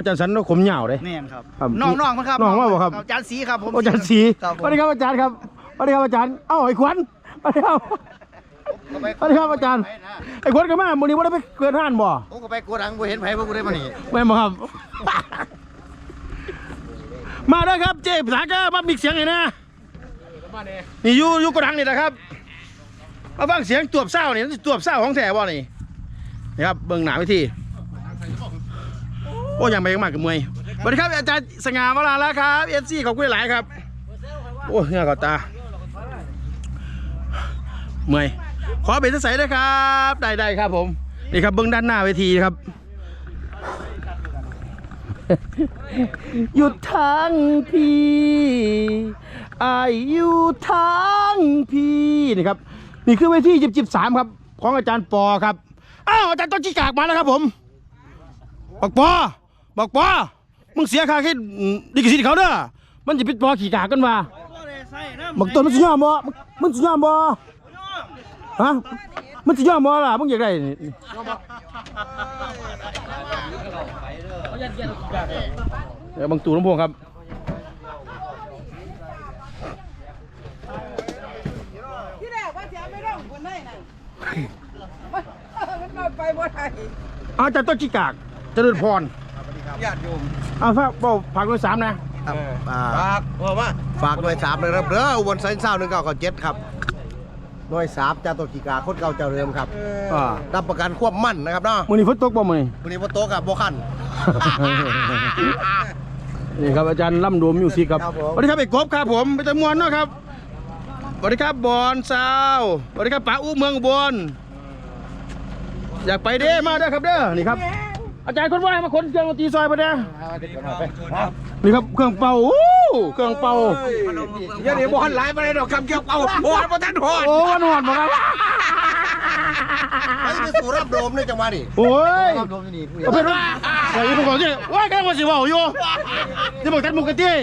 อาจารย์สันขมเหยาวเลยแม่นครับครับน้องน้องมั้งครับน้องว่าบ่ครับ อาจารย์สีครับผมอาจารย์สีครับผมสวัสดีครับอาจารย์ครับสวัสดีครับอาจารย์ เอ้าไอ้ขวัญสวัสดีครับสวัสดีครับอาจารย์ ไอ้ขวัญก็มามื้อนี้บ่ได้ไปเกิดห้านบ่ผมก็ไปโกดังบ่เห็นไผบ่กูได้มานี่แม่นบ่ครับ มาเด้อครับเจ๊ภาษาก็มามิกเสียงหน่อยนะนี่อยู่อยู่กระดังนี่นะครับ มาฟังเสียงตวบเศร้านี่มันสิตวบเศร้าของแท้บ่นี่นี่ครับเบิ่งหน้าเวิธี โอ้ยังไปยังมากกับมวยสวัสดีครับอาจารย์สง่ามาลาแล้วครับเอฟซีขอบคุณหลายครับ โอ้เหงือกาตาเมื่อยขอเป็นใส่ด้วยครับ ได้ได้ครับผมนี่ครับเบื้องด้านหน้าเวทีครับหยุดทางพี่อายอยู่ทางพี่นี่ครับ นี่คือเวทีจิบจิบสามครับ ของอาจารย์ปอครับ อ้าวอาจารย์ต้นจีกากมาแล้วครับผมบอกปอ บอกปอมึงเสียค่าแค่ดิกสิทธิ์เขาเด้อมันจะเป็นปอขี่กากกันว่าบักต้นมันสิยอมบ่มึงมึงสิยอมบ่ฮะมันสิยอมบ่ล่ะมึงอยากได้นี่เดี๋ยวบางตู่ลำโพงครับที่แรกว่าจะไม่ร้องคนได้นั่นมันมันมาไปบ่ได้อาจารย์ต้นจิกากเจริญพร ญาติโยมเอาฝากเบาผักด้วยสามนะครับฝากว่าว่าฝากหน่วย3เลยครับเด้ออุบลไซน์เศร้า1997ครับหน่วย3จาตุกิกาคนเก่าเจ้าเดิมครับอ่ารับประกันควบมั่นนะครับเนาะมื้อนี้ฝนตกบ่มื้อนี้ วันนี้บ่โตะกับบ่คัน นี่ครับอาจารย์ล่ำดวมมิวสิกครับครับผม สวัสดีครับไอ้กบครับผมไปตะมวนเนาะครับสวัสดีครับบอนซาวสวัสดีครับป๋าอู้เมืองอุบลอยากไปเด้มาเด้อครับเด้อนี่ครับ อาจารย์คนว่าให้มาขนเครื่องดนตรีซอยไปเด้อนี่ครับเครื่องเป่าอู้เครื่องเป่าเดี๋ยวนี้บ่คันหลายบ่ได้ดอกคำเกี่ยวเอาโอ้ยบ่ทันฮอดโอ้วันหอนบ่ครับไปไปสู่รับโดมในจังหวะนี้โอ้ยรับโดมนี่เอาเป็นว่าใส่ถุงก่อนสิว้ายกำลังมาสิเว่าอยู่จะบอกตัดหมูกระตี้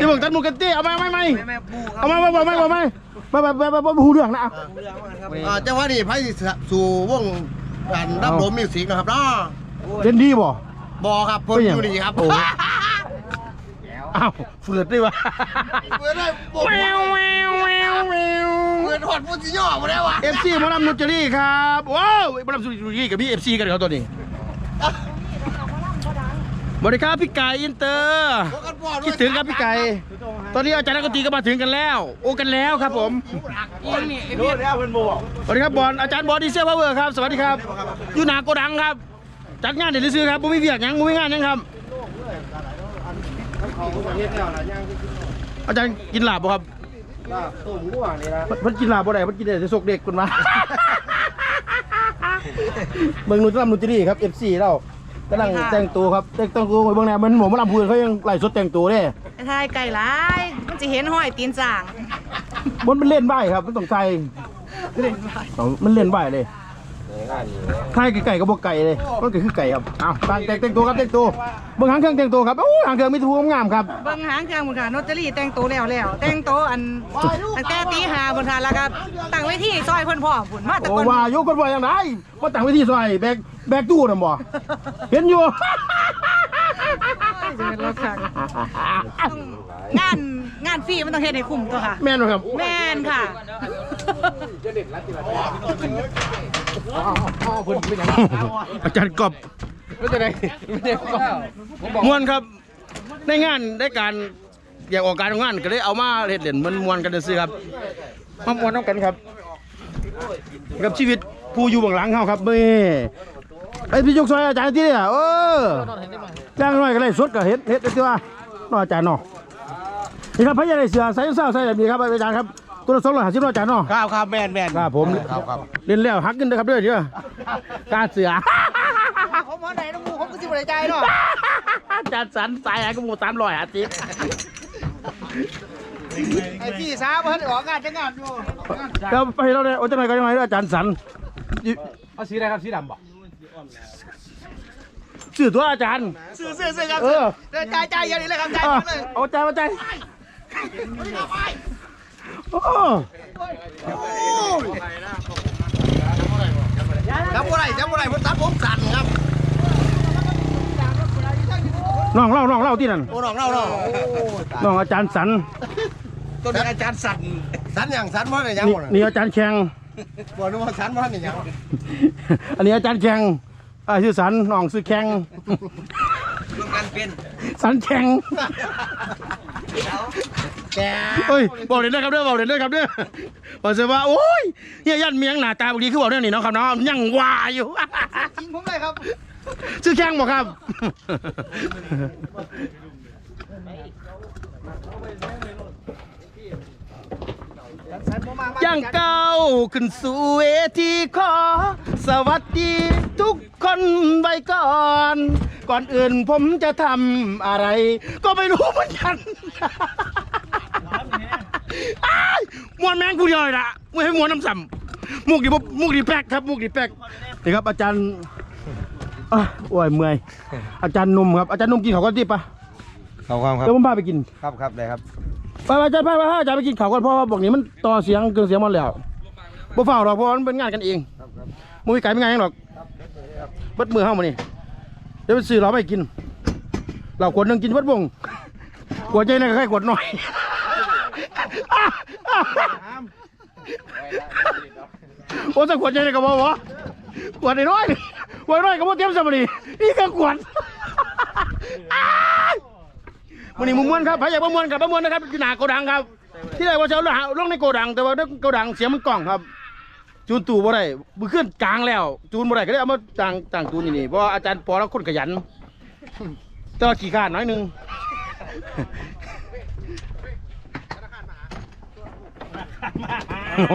จะบอกตัดหมูกระตี้เอามาไม่ไม่เอามาไม่บอกไม่บอกไม่ไม่ไม่ไม่ไม่หูเรื่องนะเอาอ่าจังหวะนี้ไผสิสู่วง การรับโดมมิวสิกนะครับเนาะเล่นดีบ่บ่ครับผมอยู่นี่ครับโอ้ยอ้าวเฟือดด้วยวะเปิดได้บ่แววแววแววแววเปิดฮอดผู้สิย่อบ่ได้วะ เอฟซีมาลำนุจรีครับว้าวมาลำนุจรีกับพี่เอฟซีกันเขาตัวนี้ บริการพี่ไก่อินเตอร์บ่กันบ่ด้วยคิดถึงครับพี่ไก่ตอนนี้อาจารย์นักดนตรีก็มาถึงกันแล้ว โอ้กันแล้วครับผมสวัสดีครับบอลอาจารย์บอลดีเซลพาวเวอร์ครับสวัสดีครับอยู่หนาโกดังครับจัดงานเดี๋ยวซื้อครับผมมีเวียกหยังผมมีงานหยังครับอาจารย์กินลาบบ่ครับเพิ่นกินลาบบ่ได้เพิ่นกินได้แต่ซกเด็กคนมาเบิ่งนุ่นลำนุ่นจีนี่ครับ FC เรา กำลังแต่งตัวครับแต่งตัวเบิ่งแนวมันหมอมาลำพูนเขายังไล่สดแต่งตัวเด้ทายไก่หลาย มันจะเห็นห้อยตีนจ่างมันมันเล่นใบครับ มันต้องใจต้องมันเล่นใบเลย ไข่ไก่ก็บอกไก่เลยมันก็คือไก่ครับอ้าวแต่งแต่งแต่งตัวครับแต่งตัวเบิ่งหางเครื่องแต่งตัวครับโอ้หางเครื่องมีทูงามครับเบิ่งหางเครื่องบุญค่ะโนตเตอรี่แต่งตัวแล้วแล้วแต่งตัวอันตั้งแต่ตีหาบุญค่ะแล้วก็ตั้งไว้ที่ซอยเพิ่นพ่อบุญมาแต่โอ้ก่อนว่าโยกคนว่าอย่างไรมาตั้งไว้ที่ซอยแบกแบกตู้น่ะบ่เห็นอยู่ จะเป็นรถขังต้องงานงานฟรีมันต้องเฮ็ดให้คุ้มตัวค่ะ แม่นบ่ครับแม่นค่ะอาจารย์กบมวนครับในงานได้การอยากออกการงานก็เลยเอามาเฮ็ดเล่นมันมวนกันซื่อครับมามวนน้ำกันครับ กับชีวิตผู้อยู่เบื้องหลังเขาครับนี่ ไอ้พี่ยกซอยอาจารย์ที่เนี่ยเออจ้างหน่อยก็เลยสดก็เฮ็ดเฮ็ดได้ตัวเน้ออาจารย์เนาะนี่ครับพระยาได้เสือใส่เสื้อใส่แบบนี้ครับอาจารย์ครับตัวละสองร้อยห้าสิบเนาะอาจารย์เนาะครับครับแม่นแม่นครับผมครับครับเล่นแล้วหักเงินนะครับเด้อเด้อการเสือผมว่าไหนน้องมูผมก็สิบ่ได้ใจเนาะอาจารย์สันสายให้กูหมูสามร้อยอาทิตย์ไอ้พี่สาวเพิ่นออกงานจะงานอยู่เราไปเราเลยโอ้จังไหนก็ยังไงเด้ออาจารย์สันเอาสีอะไรครับสีดำบ่ สื่อตัวอาจารย์ซื้อซื้อซื้อครับเออ เดินจ่ายจ่ายอย่างนี้เลยครับจ่ายเอาเลยเอาใจมาใจโอ้จำบ่ได้จำบ่ได้ผมตัดผมสั่นครับน้องเล่าน้องเล่าที่นั่นโอ้น้องเล่าเนาะโอ้ตายน้องอาจารย์สันตัวนี้อาจารย์สันสันอย่างสันว่าอะไรยังนี่หมดนี่อาจารย์แขงบอกนึกว่าสันว่าอะไรยังอันนี้อาจารย์แขง อ่าชื่อสันน้องชื่อแขงรวมกันเป็นสันแขงแกเฮ้ยบอกเลยนะครับเด้อบอกเลยนะครับเด้อบอกเสียว่าโอ้ยเฮียยันเมียงหน้าตาบางทีคือบอกเรื่องนี้เนาะครับเนาะยังว่าอยู่จริงผมเลยครับชื่อแข้งบอกครับย่างเก้าขึ้นสู่เวทีขอ สวัสดีทุกค นไว้ก่อน ก่อนอื่นผมจะทำอะไร ก็ไม่รู้เหมือนกันอ้ายมวนแมงกูเดียวเลยละไม่ให้มวนน้ำสัมมุกดีบ่มุกดีแป๊กครับ มุกดีแป๊กนี่ครับอาจารย์อะโอ้ยเมื่อย อาจารย์หนุ่มครับ อาจารย์หนุ่มกินเขาวก่อนดิปะขอบความครับ เดี๋ยวผมพาไปกิน ครับครับได้ครับ ไปไปอาจารย์พาไปอาจารย์ไปกินข้าวก่อนเพราะว่าบอกนี้มันต่อเสียงเกินเสียงมันแล้วบ่เฝ้าหรอกเพราะว่ามันเป็นงานกันเองมือไก่ไม่งานหยังหรอก เบิดมือเข้ามานี่เดี๋ยวไปซื้อเราไปกิน เราขวดหนึ่งกินเบิดวงขวดใหญ่นะแค่ขวดหน่อยโอ้แต่ขวดใหญ่เลยก็บอกว่าขวดน้อยขวดน้อยก็บ่เตรียมสมรีนี่ก็ขวดอ้ายวันนี้มุมมวนครับพายอยากประมวลกับประมวลนะครับที่หนาโกดังครับ ที่แรกว่าจะเอาลงลงในโกดังแต่ว่าในโกดังเสียงมันกล่องครับ จูนตู่บ่ได้มือขึ้นกลางแล้ว จูนบ่ได้ก็เลยเอามาต่างต่างจูนนี่นี่เพราะว่าอาจารย์ปอแล้วคนขยัน แต่ว่าขี้ข้านน้อยหนึงโอ้โห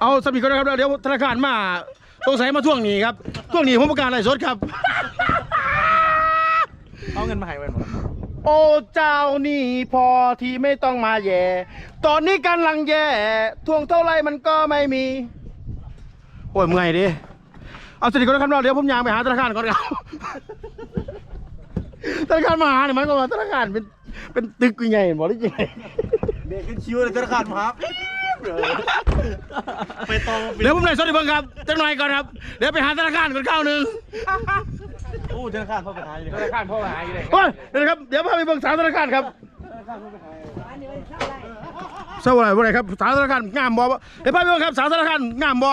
เอาสมิกก่อนนะครับเดี๋ยวธนาคารมาสงสัยมาทวงหนี้ครับทวงหนี้ผมประกาศอะไรสดครับ เอาเงินมาให้ไว้หมด โอ้เจ้านี่พอที่ไม่ต้องมาแย่ ตอนนี้กำลังแย่ทวงเท่าไรมันก็ไม่มี โอ้ยเมื่อยดิ เอาสติก่อนนะครับเราเดี๋ยวผมยางไปหาธนาคารก่อนครับธนาคารมาหาเนี่ยมันก็มาธนาคารเป็นเป็นตึกยังไงบอกได้ยังไงเด็กขึ้นชิวเลยธนาคารมาครับไปตองเดี๋ยวผมเลยสดอีกเพิ่งครับจังหน่อยก่อนครับ เดี๋ยวไปหาธนาคารก่อนข้าวหนึ่งโอ้ธนาคารพ่อประธานอยู่ธนาคารพ่อประธานอยู่เลยโอ้ยเดี๋ยวนะครับ เดี๋ยวพาไปเบิ่งสาวธนาคารครับสวัสดีวันไหนครับสาวธนาคารงามบ่เดี๋ยวพาไปเบิ่งครับสาวธนาคารงามบ่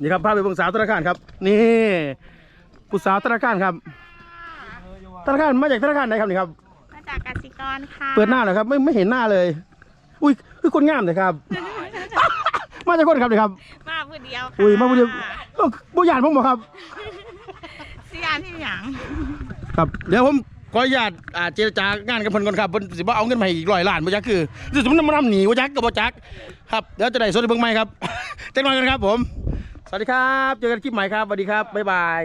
นี่ครับพาไปเบิ่งสาวธนาคารครับ นี่ผู้สาวธนาคารครับธนาคารมาจากธนาคารไหนครับนี่ครับ มาจากกสิกรค่ะ เปิดหน้าเหรอครับไม่ไม่เห็นหน้าเลย อุ้ยคือคนงามเลยครับ มาจากคนครับนี่ครับ มาผู้เดียวค่ะอุ้ยมาผู้เดียวเอ้าบุญญาณผมบ่ครับสิยานที่หยังครับ เดี๋ยวผมขออนุญาตอ่าเจรจากานกับเพิ่นก่อนครับเพิ่นสิบ่เอาเงินมาให้อีกร้อยล้านบ่จักคือสิสมมุติมันทำหนีบ่จักก็บ่จักครับเดี๋ยวจะได้สดให้เบิ่งใหม่ครับจักหน่อยกันครับผม สวัสดีครับ เจอกันคลิปใหม่ครับสวัสดีครับบ๊ายบาย